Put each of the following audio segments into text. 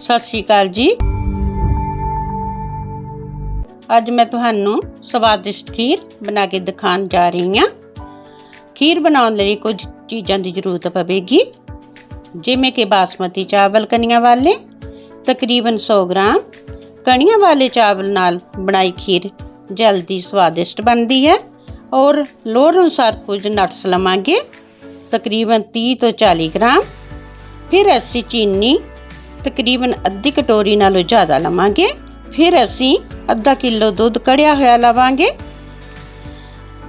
ਸਤਿ ਸ਼੍ਰੀ ਅਕਾਲ ਜੀ। ਅੱਜ ਮੈਂ ਤੁਹਾਨੂੰ ਸਵਾਦਿਸ਼ਟ ਖੀਰ ਬਣਾ ਕੇ ਦਿਖਾਉਣ ਜਾ ਰਹੀ ਹਾਂ। ਖੀਰ ਬਣਾਉਣ ਲਈ ਕੁਝ ਚੀਜ਼ਾਂ ਦੀ ਜ਼ਰੂਰਤ ਪਵੇਗੀ। ਜਿਵੇਂ ਕਿ ਬਾਸਮਤੀ ਚਾਵਲ ਕਣੀਆਂ ਵਾਲੇ, ਤਕਰੀਬਨ 100 ਗ੍ਰਾਮ। ਕਣੀਆਂ ਵਾਲੇ ਚਾਵਲ ਨਾਲ ਬਣਾਈ ਖੀਰ ਜਲਦੀ ਸਵਾਦਿਸ਼ਟ ਬਣਦੀ ਹੈ ਔਰ ਲੋੜ ਅਨੁਸਾਰ ਕੁਝ ਨਟਸ ਲਵਾਂਗੇ, ਤਕਰੀਬਨ 30 ਤੋਂ 40 ਗ੍ਰਾਮ। ਫਿਰ ਅਸੀਂ ਚੀਨੀ ਤਕਰੀਬਨ ਅੱਧੀ ਕਟੋਰੀ ਨਾਲੋਂ ਜ਼ਿਆਦਾ ਲਵਾਂਗੇ। ਫਿਰ ਅਸੀਂ ਅੱਧਾ ਕਿਲੋ ਦੁੱਧ ਕੜਿਆ ਹੋਇਆ ਲਵਾਂਗੇ।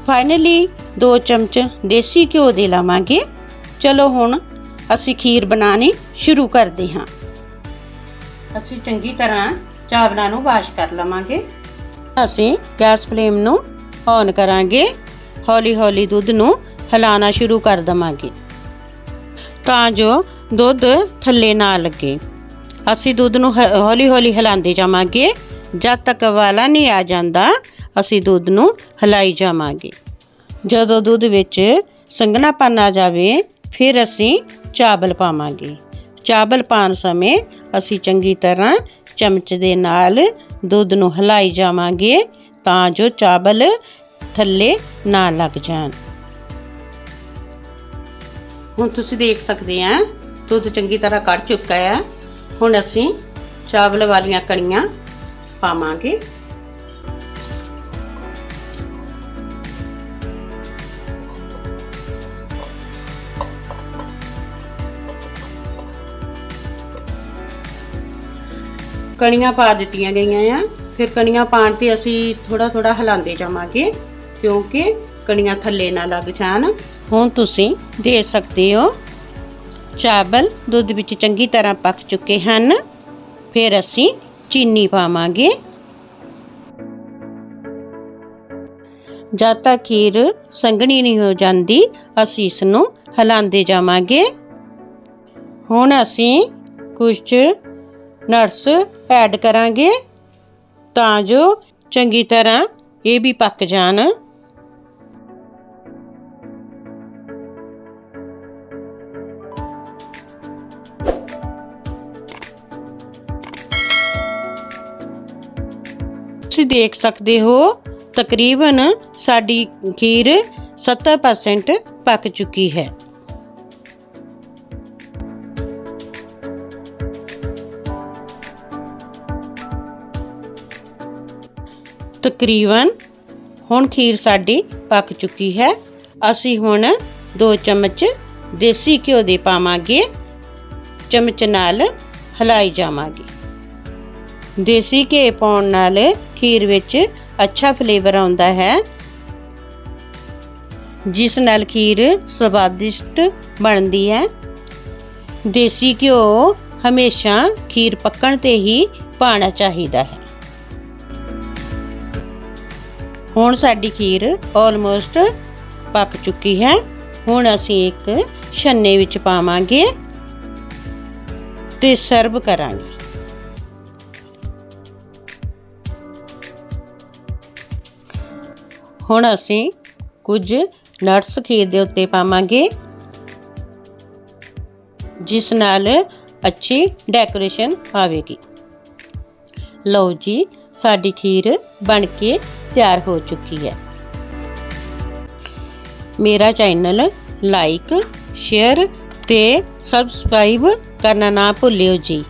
ਫਾਈਨਲੀ 2 ਚਮਚ ਦੇਸੀ ਘਿਓ ਦੇ ਲਵਾਂਗੇ। ਚਲੋ ਹੁਣ ਅਸੀਂ ਖੀਰ ਬਣਾਉਣੀ ਸ਼ੁਰੂ ਕਰਦੇ ਹਾਂ। ਅਸੀਂ ਚੰਗੀ ਤਰ੍ਹਾਂ ਚਾਵਲਾਂ ਨੂੰ ਵਾਸ਼ ਕਰ ਲਵਾਂਗੇ। ਅਸੀਂ ਗੈਸ ਫਲੇਮ ਨੂੰ ਔਨ ਕਰਾਂਗੇ। ਹੌਲੀ ਹੌਲੀ ਦੁੱਧ ਨੂੰ ਹਿਲਾਉਣਾ ਸ਼ੁਰੂ ਕਰ ਦਵਾਂਗੇ। ਤਾਂ ਜੋ ਦੁੱਧ ਥੱਲੇ ਨਾ ਲੱਗੇ। ਅਸੀਂ ਦੁੱਧ ਨੂੰ ਹੌਲੀ ਹੌਲੀ ਹਿਲਾਉਂਦੇ ਜਾਵਾਂਗੇ। ਜਦ ਤੱਕ ਵਾਲਾ ਨਹੀਂ ਆ ਜਾਂਦਾ, ਅਸੀਂ ਦੁੱਧ ਨੂੰ ਹਿਲਾਈ ਜਾਵਾਂਗੇ। ਜਦੋਂ ਦੁੱਧ ਵਿੱਚ ਸੰਘਣਾਪਨ ਆ ਜਾਵੇ, ਫਿਰ ਅਸੀਂ ਚਾਵਲ ਪਾਵਾਂਗੇ। ਚਾਵਲ ਪਾਉਣ ਸਮੇਂ ਅਸੀਂ ਚੰਗੀ ਤਰ੍ਹਾਂ ਚਮਚ ਦੇ ਨਾਲ ਦੁੱਧ ਨੂੰ ਹਿਲਾਈ ਜਾਵਾਂਗੇ ਤਾਂ ਜੋ ਚਾਵਲ ਥੱਲੇ ਨਾ ਲੱਗ ਜਾਣ। ਹੁਣ ਤੁਸੀਂ ਦੇਖ ਸਕਦੇ ਆ, ਦੁੱਧ ਚੰਗੀ ਤਰ੍ਹਾਂ ਕੱਢ ਚੁੱਕਾ ਹੈ ਹੁਣ ਅਸੀਂ ਚਾਵਲ ਵਾਲੀਆਂ ਕਣੀਆਂ ਪਾਵਾਂਗੇ। ਕਣੀਆਂ ਪਾ ਦਿੱਤੀਆਂ ਗਈਆਂ ਆ। ਫਿਰ ਕਣੀਆਂ ਪਾਣ ਤੇ ਅਸੀਂ ਥੋੜਾ ਥੋੜਾ ਹਿਲਾਉਂਦੇ ਜਾਵਾਂਗੇ, ਕਿਉਂਕਿ ਕਣੀਆਂ ਥੱਲੇ ਨਾ ਲੱਗ ਜਾਣ। ਹੁਣ ਤੁਸੀਂ ਦੇ ਸਕਦੇ ਹੋ ਚਾਵਲ ਦੁੱਧ ਵਿੱਚ ਚੰਗੀ ਤਰ੍ਹਾਂ ਪੱਕ ਚੁੱਕੇ ਹਨ। ਫਿਰ ਅਸੀਂ ਚੀਨੀ ਪਾਵਾਂਗੇ। ਜਦ ਤੱਕ ਖੀਰ ਸੰਘਣੀ ਨਹੀਂ ਹੋ ਜਾਂਦੀ, ਅਸੀਂ ਇਸ ਨੂੰ ਹਿਲਾਉਂਦੇ ਜਾਵਾਂਗੇ। ਹੁਣ ਅਸੀਂ ਕੁਝ ਨਟਸ ਐਡ ਕਰਾਂਗੇ ਤਾਂ ਜੋ ਚੰਗੀ ਤਰ੍ਹਾਂ ਇਹ ਵੀ ਪੱਕ ਜਾਣ। ਤੁਸੀਂ ਦੇਖ ਸਕਦੇ ਹੋ, ਤਕਰੀਬਨ ਸਾਡੀ ਖੀਰ 70% ਪੱਕ ਚੁੱਕੀ ਹੈ। ਤਕਰੀਬਨ ਹੁਣ ਖੀਰ ਸਾਡੀ ਪੱਕ ਚੁੱਕੀ ਹੈ। ਅਸੀਂ ਹੁਣ 2 ਚਮਚ ਦੇਸੀ ਘਿਓ ਦੇ ਪਾਵਾਂਗੇ। ਚਮਚ ਨਾਲ ਹਿਲਾਈ ਜਾਵਾਂਗੇ। ਦੇਸੀ ਘੇ ਪਾਉਣ ਨਾਲ ਖੀਰ ਵਿੱਚ ਅੱਛਾ ਫਲੇਵਰ ਆਉਂਦਾ ਹੈ। ਜਿਸ ਨਾਲ ਖੀਰ ਸਵਾਦਿਸ਼ਟ ਬਣਦੀ ਹੈ। ਦੇਸੀ ਘਿਓ ਹਮੇਸ਼ਾ ਖੀਰ ਪੱਕਣ ਤੇ ਹੀ ਪਾਣਾ ਚਾਹੀਦਾ ਹੈ। ਹੁਣ ਸਾਡੀ ਖੀਰ ਆਲਮੋਸਟ ਪੱਕ ਚੁੱਕੀ ਹੈ। ਹੁਣ ਅਸੀਂ ਇੱਕ ਛੰਨੇ ਵਿੱਚ ਪਾਵਾਂਗੇ ਤੇ ਸਰਵ ਕਰਾਂਗੇ। ਹੁਣ ਅਸੀਂ ਕੁਝ ਨਟਸ ਖੀਰ ਦੇ ਉੱਤੇ ਪਾਵਾਂਗੇ, ਜਿਸ ਨਾਲ ਅੱਛੀ ਡੈਕੋਰੇਸ਼ਨ ਆਵੇਗੀ। ਲਓ ਜੀ, ਸਾਡੀ ਖੀਰ ਬਣ ਕੇ ਤਿਆਰ ਹੋ ਚੁੱਕੀ ਹੈ। ਮੇਰਾ ਚੈਨਲ ਲਾਈਕ, ਸ਼ੇਅਰ ਤੇ ਸਬਸਕ੍ਰਾਈਬ ਕਰਨਾ ਨਾ ਭੁੱਲਿਓ ਜੀ।